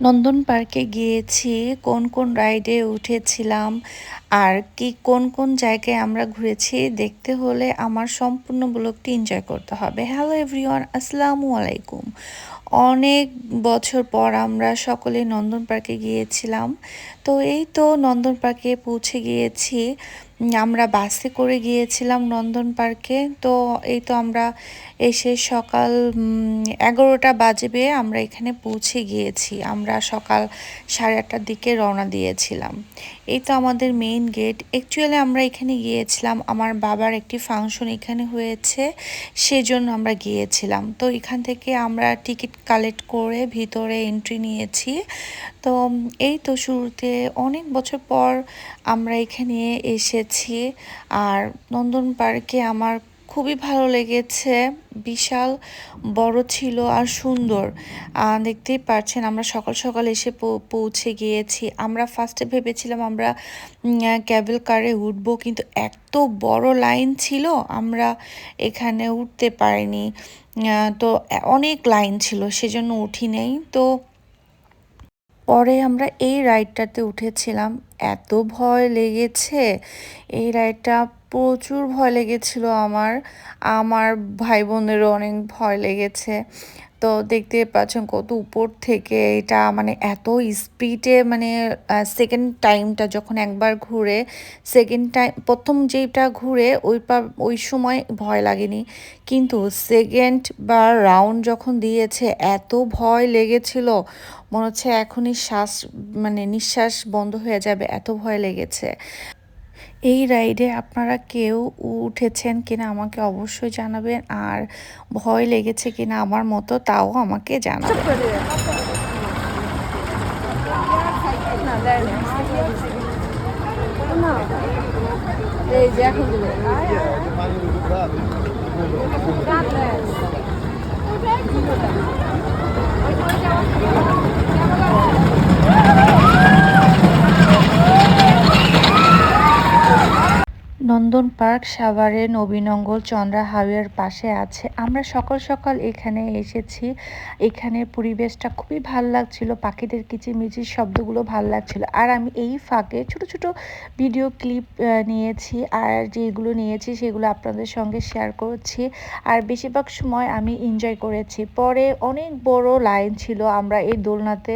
নন্দন পার্কে গিয়েছি, কোন কোন রাইডে উঠেছিলাম আর কি কোন কোন জায়গায় আমরা ঘুরেছি দেখতে হলে আমার সম্পূর্ণ ব্লগটি এনজয় করতে হবে। হ্যালো এভরিওয়ান আসসালামু আলাইকুম। অনেক বছর পর আমরা সকলে নন্দন পার্কে গিয়েছিলাম। তো এই তো নন্দন পার্কে পৌঁছে গিয়েছি। আমরা বাসে করে গিয়েছিলাম নন্দন পার্কে। তো এই তো আমরা এসে সকাল এগারোটা বাজবে আমরা এখানে পৌঁছে গিয়েছি। আমরা সকাল সাড়ে আটটার দিকে রওনা দিয়েছিলাম। এই তো আমাদের মেইন গেট অ্যাকচুয়ালি আমরা এখানে গিয়েছিলাম। আমার বাবার একটি ফাংশন এখানে হয়েছে, সেজন্য আমরা গিয়েছিলাম। তো এখান থেকে আমরা টিকিট কালেক্ট করে ভিতরে এন্ট্রি নিয়েছি। তো এই তো শুরুতে অনেক বছর পর আমরা এখানে এসেছি। আর নন্দন পার্কে আমার খুবই ভালো লেগেছে। বিশাল, বড় ছিল আর সুন্দর। দেখতেই পাচ্ছেন আমরা সকাল সকাল এসে পৌঁছে গিয়েছি। আমরা ফার্স্টে ভেবেছিলাম আমরা ক্যাবেল কারে উঠব কিন্তু এত বড় লাইন ছিল আমরা এখানে উঠতে পারিনি। তো অনেক লাইন ছিল সেজন্য উঠি নেই। তো পরে আমরা এই রাইডটাতে উঠেছিলাম। এত ভয় লেগেছে। এই রাইডটা প্রচুর ভয় লেগেছিল আমার। আমার ভাই বোনেরও অনেক ভয় লেগেছে। তো দেখতে পাচ্ছেন কত উপর থেকে এটা মানে এত স্পিডে মানে সেকেন্ড টাইমটা যখন একবার ঘুরে সেকেন্ড টাইম প্রথম যেটা ঘুরে ওই ওই সময় ভয় লাগেনি। কিন্তু সেকেন্ড বা রাউন্ড যখন দিয়েছে, এত ভয় লেগেছিল, মনে হচ্ছে এখনই শ্বাস মানে নিঃশ্বাস বন্ধ হয়ে যাবে, এত ভয় লেগেছে। এই রাইডে আপনারা কেউ উঠেছেন কিনা আমাকে অবশ্যই জানাবেন আর ভয় লেগেছে কিনা আমার মতো তাও আমাকে জানাবেন নন্দন পার্ক, সাভারে নবীনঙ্গল, চন্দ্রা হাইওয়ের পাশে আছে। আমরা সকাল সকাল এখানে এসেছি। এখানের পরিবেশটা খুবই ভালো লাগছিল, পাখিদের কিচিমিচির শব্দগুলো ভালো লাগছিল। আর আমি এই ফাঁকে ছোট ছোট ভিডিও ক্লিপ নিয়েছি। আর যেগুলো নিয়েছি সেগুলো আপনাদের সঙ্গে শেয়ার করছি। আর বেশিরভাগ সময় আমি এনজয় করেছি। পরে অনেক বড় লাইন ছিল, আমরা এই দোলনাতে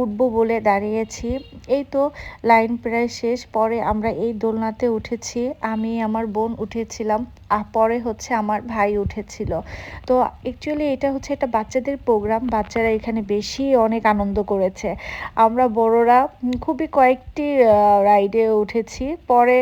উঠবো বলে দাঁড়িয়েছি। এই তো লাইন প্রায় শেষ, পরে আমরা এই দোলনাতে উঠেছি। আমি আমার বোন উঠেছিলাম পরে হচ্ছে আমার ভাই উঠেছিল। তো অ্যাকচুয়ালি এটা হচ্ছে একটা বাচ্চাদের প্রোগ্রাম বাচ্চারা এখানে বেশি অনেক আনন্দ করেছে। আমরা বড়রা খুবই কয়েকটি রাইডে উঠেছি। পরে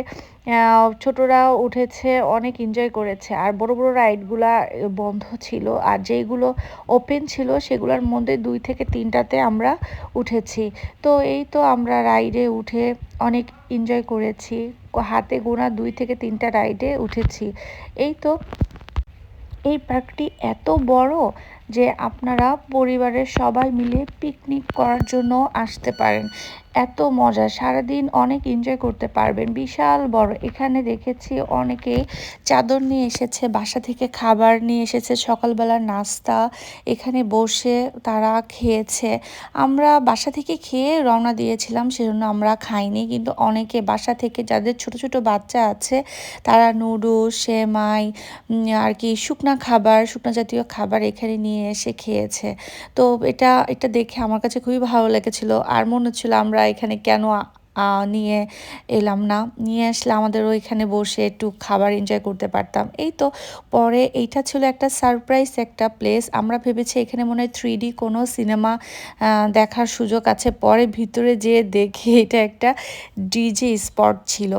ছোটরাও উঠেছে, অনেক এনজয় করেছে। আর বড় বড় রাইডগুলা বন্ধ ছিল। আর যেইগুলো ওপেন ছিল, সেগুলোর মধ্যে দুই থেকে তিনটাতে আমরা উঠেছি। তো এই তো আমরা রাইডে উঠে অনেক এনজয় করেছি। হাতে গোনা দুই থেকে তিনটা রাইডে উঠেছি। এই তো, এই পার্কটি এত বড় যে আপনারা পরিবারের সবাই মিলে পিকনিক করার জন্য আসতে পারেন। এত মজা। সারাদিন অনেক এনজয় করতে পারবেন। বিশাল বড়। এখানে দেখেছি অনেকে চাদর নিয়ে এসেছে, বাসা থেকে খাবার নিয়ে এসেছে, সকালবেলার নাস্তা। এখানে বসে তারা খেয়েছে। আমরা বাসা থেকে খেয়ে রওনা দিয়েছিলাম, সেজন্য আমরা খাইনি। কিন্তু অনেকে বাসা থেকে, যাদের ছোট ছোট বাচ্চা আছে, তারা নুডলস, সেমাই আর কি শুকনা খাবার, শুকনা জাতীয় খাবার এখানে নিয়ে এসে খেয়েছে। তো এটা এটা দেখে আমার কাছে খুবই ভালো লেগেছিল। আর মনে হচ্ছিল আমরা এখানে কেন নিয়ে এলাম না। নিয়ে আসলে আমাদের ওইখানে বসে একটু খাবার এনজয় করতে পারতাম। এই তো পরে এইটা ছিল একটা সারপ্রাইজ একটা প্লেস আমরা ভেবেছি এখানে মনে হয় থ্রি কোনো সিনেমা দেখার সুযোগ আছে। পরে ভিতরে যেয়ে দেখি এটা একটা ডিজে স্পট ছিল।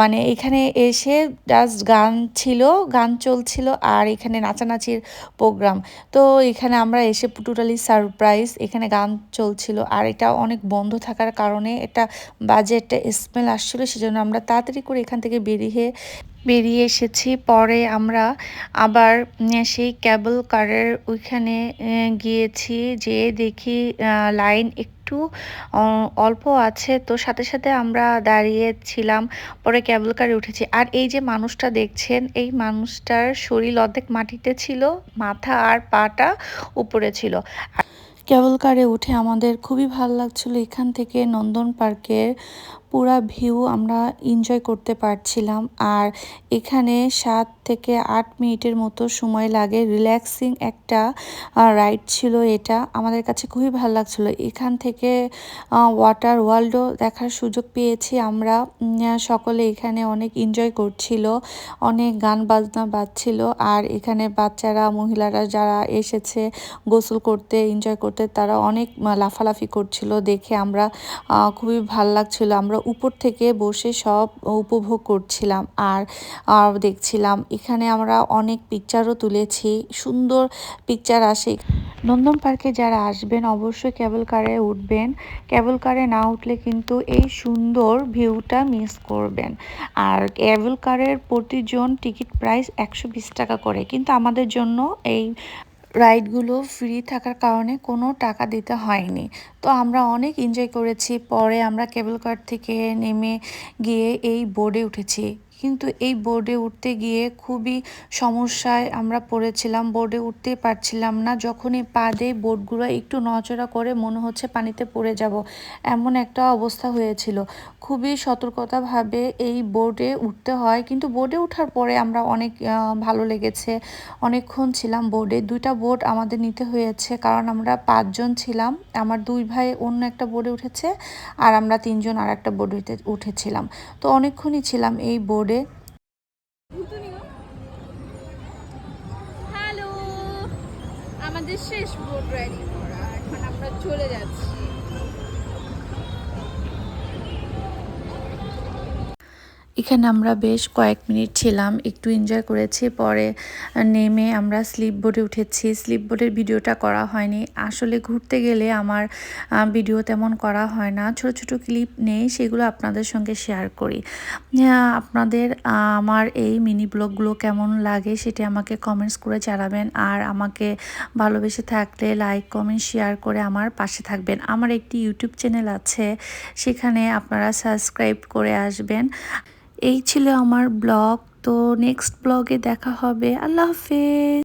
মানে এখানে এসে জাস্ট গান ছিল, গান চলছিল আর এখানে নাচানাচির প্রোগ্রাম তো এখানে আমরা এসে টোটালি সারপ্রাইজ এখানে গান চলছিল। আর এটা অনেক বন্ধ থাকার কারণে এটা বাজে একটা স্মেল আসছিল, সেজন্য আমরা তাড়াতাড়ি করে এখান থেকে বেরিয়ে বেরিয়ে এসেছি। পরে আমরা আবার সেই ক্যাবল কারের ওইখানে গিয়েছি যে দেখি লাইন একটু অল্প আছে। তো সাথে সাথে আমরা দাঁড়িয়েছিলাম, পরে ক্যাবল কারে উঠেছি। আর এই যে মানুষটা দেখছেন, এই মানুষটার শরীর অর্ধেক মাটিতে ছিল, মাথা আর পাটা উপরে ছিল। কেবল কারে উঠে আমাদের খুবই ভালো লাগছিল এখান থেকে নন্দন পার্কের পুরা ভিউ আমরা এনজয় করতে পারছিলাম। আর এখানে সাত থেকে আট মিনিটের মতো সময় লাগে। রিল্যাক্সিং একটা রাইড ছিল এটা। আমাদের কাছে খুবই ভালো লাগছিল। এখান থেকে ওয়াটার ওয়ার্ল্ডও দেখার সুযোগ পেয়েছি আমরা। সকলে এখানে অনেক এনজয় করছিল। অনেক গান বাজনা বাজছিল। আর এখানে বাচ্চারা, মহিলারা যারা এসেছে গোসল করতে এনজয় করতে, তারা অনেক লাফালাফি করছিল দেখে আমরা খুবই ভালো লাগছিল। আমরা উপর থেকে বসে সব উপভোগ করছিলাম। আর দেখছিলাম, এখানে আমরা অনেক পিকচারও তুলেছি। সুন্দর পিকচার আসে। নন্দন পার্কে যারা আসবেন, অবশ্যই কেবল কারে উঠবেন। কেবল কারে না উঠলে কিন্তু এই সুন্দর ভিউটা মিস করবেন। আর কেবল কারের প্রতিজন টিকিট প্রাইস একশো বিশ টাকা করে। কিন্তু আমাদের জন্য এই রাইডগুলো ফ্রি থাকার কারণে কোনো টাকা দিতে হয়নি। তো আমরা অনেক এনজয় করেছি। পরে আমরা কেবল কার থেকে নেমে গিয়ে এই বোর্ডে উঠেছি। কিন্তু এই বোর্ডে উঠতে গিয়ে খুবই সমস্যায় আমরা পড়েছিলাম। বোর্ডে উঠতেই পারছিলাম না। যখনই পা দিয়ে বোর্ডগুলো একটু নচড়া করে মনে হচ্ছে পানিতে পড়ে যাব, এমন একটা অবস্থা হয়েছিল। খুবই সতর্কতাভাবে এই বোর্ডে উঠতে হয়। কিন্তু বোর্ডে ওঠার পরে আমরা অনেক ভালো লেগেছে। অনেকক্ষণ ছিলাম বোর্ডে দুইটা বোর্ড আমাদের নিতে হয়েছে। কারণ আমরা পাঁচজন ছিলাম। আমার দুই ভাই অন্য একটা বোর্ডে উঠেছে আর আমরা তিনজন আর একটা বোর্ডে উঠেছিলাম। তো অনেকক্ষণই ছিলাম এই বোর্ডে হ্যালো আমাদের শেষ বোট রাইডিং করা। এখন আমরা চলে যাচ্ছি। এখানে আমরা বেশ কয়েক মিনিট ছিলাম, একটু এনজয় করেছি। পরে নেমে আমরা স্লিপ বোর্ডে উঠেছি। স্লিপ বোর্ডের ভিডিওটা করা হয়নি। আসলে ঘুরতে গেলে আমার ভিডিও তেমন করা হয় না। ছোট ছোট ক্লিপ নেই, সেগুলো আপনাদের সঙ্গে শেয়ার করি। আপনাদের আমার এই মিনি ব্লগগুলো কেমন লাগে সেটি আমাকে কমেন্টস করে জানাবেন। আর আমাকে ভালোবেসে থাকলে লাইক কমেন্ট শেয়ার করে আমার পাশে থাকবেন। আমার একটি ইউটিউব চ্যানেল আছে, সেখানে আপনারা সাবস্ক্রাইব করে আসবেন। এই ছিল আমার ব্লগ তো নেক্সট ব্লগে দেখা হবে। আল্লাহ হাফেজ।